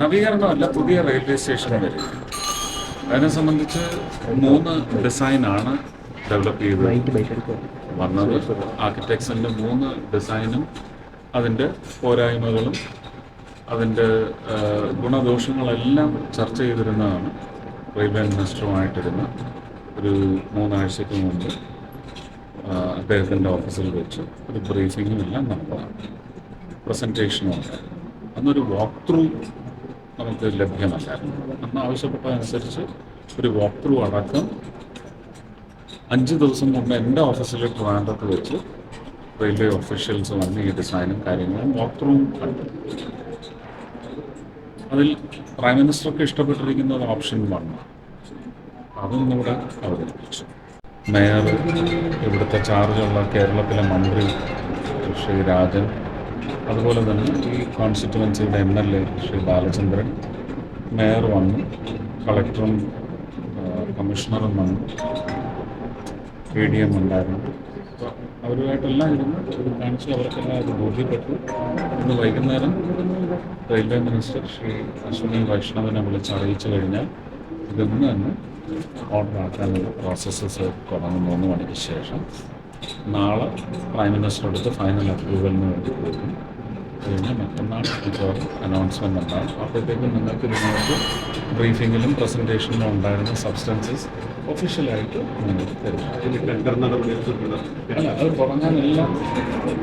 നവീകരണമല്ല പുതിയ railway station വരും. അതിനെ സംബന്ധിച്ച് മൂന്ന് ഡിസൈനാണ് ഡെവലപ്പ് ചെയ്ത് വന്നത്. ആർക്കിടെക്ചറിന്റെ മൂന്ന് ഡിസൈനും അതിന്റെ പോരായ്മകളും അതിന്റെ ഗുണദോഷങ്ങളെല്ലാം ചർച്ച ചെയ്തിരുന്നതാണ് റെയിൽവേ മിനിസ്റ്ററുമായിട്ടിരുന്ന ഒരു മൂന്നാഴ്ചയ്ക്ക് മുമ്പ് അദ്ദേഹത്തിന്റെ ഓഫീസിൽ വെച്ച്. ഒരു ബ്രീഫിങ്ങും എല്ലാം നടന്നതാണ്. പ്രസന്റേഷനും ഉണ്ടായിരുന്നു. അന്നൊരു വാക്ക് ത്രൂ നമുക്ക് ലഭ്യമല്ലായിരുന്നു. അന്ന് ആവശ്യപ്പെട്ടതനുസരിച്ച് ഒരു വാക്ക് ത്രൂ അടക്കം അഞ്ച് ദിവസം മുമ്പ് എന്റെ ഓഫീസിൽ ട്രിവാൻഡ്രത്ത് വെച്ച് റെയിൽവേ ഒഫീഷ്യൽസ് വന്ന് ഈ ഡിസൈനും കാര്യങ്ങളും വാക്ക് ത്രൂവും കണ്ടു. അതിൽ പ്രൈം മിനിസ്റ്റർക്ക് ഒരു ഓപ്ഷൻ വന്നു. അതും ഇവിടെ അവതരിപ്പിച്ചു. മേയർ ഇവിടുത്തെ ചാർജുള്ള കേരളത്തിലെ മന്ത്രി ശ്രീ രാജൻ അതുപോലെ തന്നെ ഈ കോൺസ്റ്റിറ്റുവൻസിയുടെ M L A Shri Balachandran mayor വന്നു കളക്ടറും കമ്മീഷണറും വന്നു പി ഡി എം ഉണ്ടായിരുന്നു. അവരുമായിട്ടെല്ലാം ഇരുന്ന് ഇത് കാണിച്ച് അവർക്കെല്ലാം അത് ബോധ്യപ്പെട്ടു. ഇന്ന് വൈകുന്നേരം റെയിൽവേ മിനിസ്റ്റർ ശ്രീ അശ്വിനി വൈഷ്ണവിനെ വിളിച്ച് അറിയിച്ചു കഴിഞ്ഞാൽ ഇതൊന്ന് തന്നെ ഓർഡർ ആക്കാനുള്ള പ്രോസസ്സസ് തുടങ്ങും മൂന്ന് മണിക്ക് ശേഷം നാളെ പ്രൈം മിനിസ്റ്റർ അടുത്ത് ഫൈനൽ അപ്രൂവലിന് വേണ്ടി പോകും. കഴിഞ്ഞ് മറ്റന്നാൾ മിക്കവാറും അനൗൺസ്മെന്റ് ഉണ്ടാകും അപ്പോഴത്തേക്കും നിങ്ങൾക്ക് ഇതിനകത്ത് ബ്രീഫിങ്ങിലും പ്രസന്റേഷനിലും ഉണ്ടായിരുന്ന സബ്സ്റ്റൻസസ് ഒഫീഷ്യലായിട്ട് നിങ്ങൾക്ക് തരും. അല്ല അത് തുടങ്ങാനെല്ലാം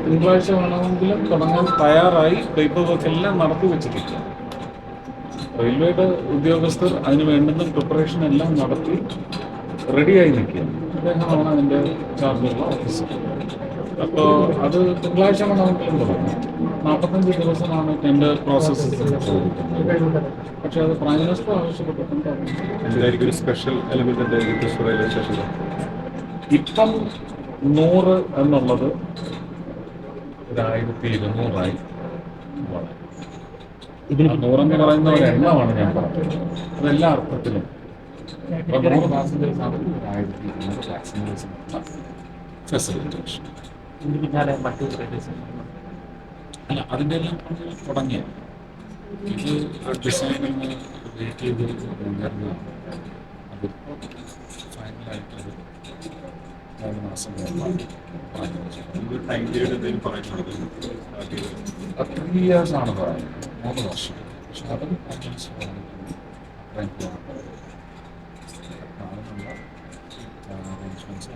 തിങ്കളാഴ്ച വേണമെങ്കിലും തുടങ്ങാൻ തയ്യാറായി പേപ്പർ വർക്ക് എല്ലാം നടത്തി വെച്ചിട്ടില്ല റെയിൽവേയുടെ ഉദ്യോഗസ്ഥർ അതിന് വേണ്ടുന്ന പ്രിപ്പറേഷൻ എല്ലാം നടത്തി റെഡിയായി നിൽക്കുകയാണ്. അദ്ദേഹമാണ് അതിന്റെ ചാർജുള്ള ഓഫീസർ അപ്പോൾ അത് തിങ്കളാഴ്ച വേണമെങ്കിലും തുടങ്ങാം നാൽപ്പത്തഞ്ച് ദിവസമാണ് ടെൻഡർ പ്രോസസ്സ് ചോദിക്കുന്നത് പക്ഷേ അത് പ്രൈം മിനിസ്റ്റർ ആവശ്യപ്പെട്ടിട്ടുണ്ട് സ്പെഷ്യൽ എലമെന്റ് ഇപ്പം നൂറ് എന്നുള്ളത് ഒരായിരത്തി ഇരുന്നൂറായി നൂറെന്ന് പറയുന്ന ഒരു എണ്ണമാണ് ഞാൻ പറഞ്ഞത്. അതെല്ലാ അർത്ഥത്തിലും. ഇപ്പൊ നൂറ് പാസഞ്ചേഴ്സ് ഒരു ആയിരത്തി ഇരുന്നൂറ് പാസഞ്ചേഴ്സ് ഫെസിലിറ്റേഷൻ അല്ല അതിന്റെ എല്ലാം തുടങ്ങിയ? ഇത് ഡിസൈനിങ് വെയിറ്റ് ചെയ്ത് ഉയർന്നതാണ് അതിപ്പോൾ ഫൈനലായിട്ടത് മൂന്ന് മാസം ത്രീ ഇയേഴ്സ് ആണ് പറയുന്നത്. മൂന്ന് വർഷം. പക്ഷെ അതും അഡ്വാൻസ് അത്രയും Wednesday.